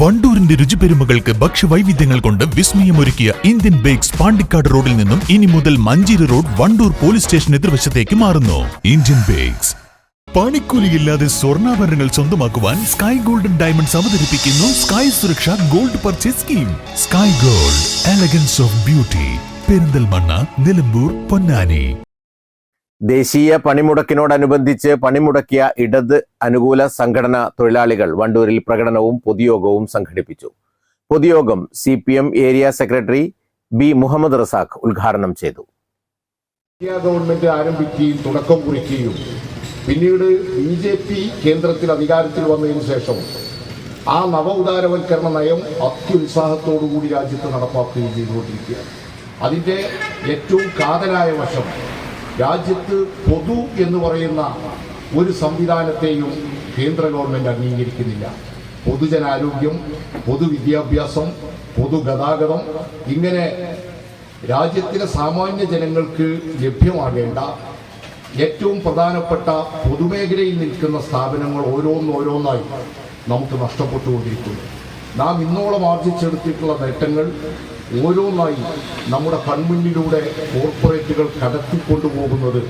വണ്ടൂരിന്റെ രുചിപെരുമകൾക്ക് ഭക്ഷ്യവൈവിധ്യങ്ങൾ കൊണ്ട് വിസ്മയമൊരുക്കിയ Indian bakes Pandikkad റോഡിൽ നിന്നും ഇനി മുതൽ Manjeri road Wandoor police station എതിർവശത്തേക്ക് മാറുന്നു. Indian bakes. പണിക്കൂലിയില്ലാതെ സ്വർണാഭരണങ്ങൾ സ്വന്തമാക്കുവാൻ സ്കൈ ഗോൾഡൻ ഡയമണ്ട്സ് അവതരിപ്പിക്കുന്നു sky Suraksha gold purchase scheme. Sky gold elegance of beauty. Perinthalmanna Nilambur Ponnani. ദേശീയ പണിമുടക്കിനോടനുബന്ധിച്ച് പണിമുടക്കിയ ഇടത് അനുകൂല സംഘടന തൊഴിലാളികൾ വണ്ടൂരിൽ പ്രകടനവും പൊതുയോഗവും സംഘടിപ്പിച്ചു. പൊതുയോഗം C P M area secretary B Muhammad Razak ഉദ്ഘാടനം ചെയ്തു. ഗവൺമെന്റ് ആരംഭിക്കുകയും തുടക്കം കുറിക്കുകയും പിന്നീട് ബി ജെ പി കേന്ദ്രത്തിൽ അധികാരത്തിൽ വന്നതിന് ശേഷം ആ നവ ഉദാരവൽക്കരണ നയം അത്യുത്സാഹത്തോടുകൂടി രാജ്യത്ത് നടപ്പാക്കുകയും ചെയ്തുകൊണ്ടിരിക്കുകയാണ്. അതിന്റെ ഏറ്റവും കാതലായ വശം രാജ്യത്ത് പൊതു എന്ന് പറയുന്ന ഒരു സംവിധാനത്തെയും കേന്ദ്ര ഗവൺമെന്റ് അംഗീകരിക്കുന്നില്ല. പൊതുജനാരോഗ്യം പൊതുവിദ്യാഭ്യാസം പൊതുഗതാഗതം ഇങ്ങനെ രാജ്യത്തിലെ സാമാന്യ ജനങ്ങൾക്ക് ലഭ്യമാകേണ്ട ഏറ്റവും പ്രധാനപ്പെട്ട പൊതുമേഖലയിൽ നിൽക്കുന്ന സ്ഥാപനങ്ങൾ ഓരോന്നോരോന്നായി നമുക്ക് നഷ്ടപ്പെട്ടുകൊണ്ടിരിക്കുന്നു. നാം ഇന്നോളം ആർജിച്ചെടുത്തിട്ടുള്ള നേട്ടങ്ങൾ ഓരോന്നായി നമ്മുടെ കൺമുന്നിലൂടെ കോർപ്പറേറ്റുകൾ കടത്തിക്കൊണ്ടുപോകുന്നത്.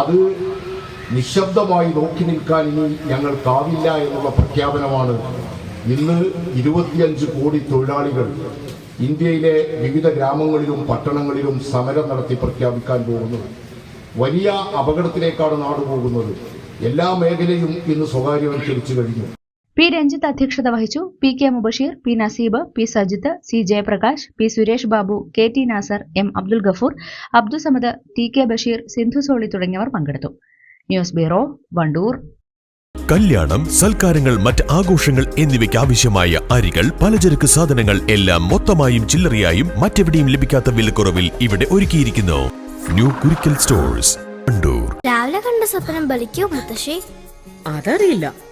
അത് നിശബ്ദമായി നോക്കി നിൽക്കാൻ ഇനി ഞങ്ങൾക്കാവില്ല എന്നുള്ള പ്രഖ്യാപനമാണ്. ഇന്ന് ഇരുപത്തിയഞ്ച് കോടി തൊഴിലാളികൾ ഇന്ത്യയിലെ വിവിധ ഗ്രാമങ്ങളിലും പട്ടണങ്ങളിലും സമരം നടത്തി പ്രഖ്യാപിക്കാൻ പോകുന്നത്. വലിയ അപകടത്തിലേക്കാണ് നാട് പോകുന്നത് എല്ലാ മേഖലയും ഇന്ന് സ്വകാര്യവൽക്കരിച്ചു കഴിഞ്ഞു. പി രഞ്ജിത്ത് അധ്യക്ഷത വഹിച്ചു. P K Mubashir P Naseeb P Sajith C Jayaprakash P Suresh Babu K T Nasar M Abdul Gafoor Abdussamad T K Basheer Sindhu Soly തുടങ്ങിയവർ പങ്കെടുത്തു. News bureau Wandoor. കല്യാണം സൽക്കാരങ്ങൾ മറ്റ് ആഘോഷങ്ങൾ എന്നിവയ്ക്ക് ആവശ്യമായ അരികൾ പലചരക്ക് സാധനങ്ങൾ എല്ലാം മൊത്തമായും ചില്ലറയായും മറ്റെവിടെയും ലഭിക്കാത്ത വിലക്കുറവിൽ ഇവിടെ ഒരുക്കിയിരിക്കുന്നു. New Kurikkal stores Wandoor. രാവിലെ കണ്ട സ്വപ്നം ബലിക്കോ മുത്തശ്ശി? അതറിയില്ല.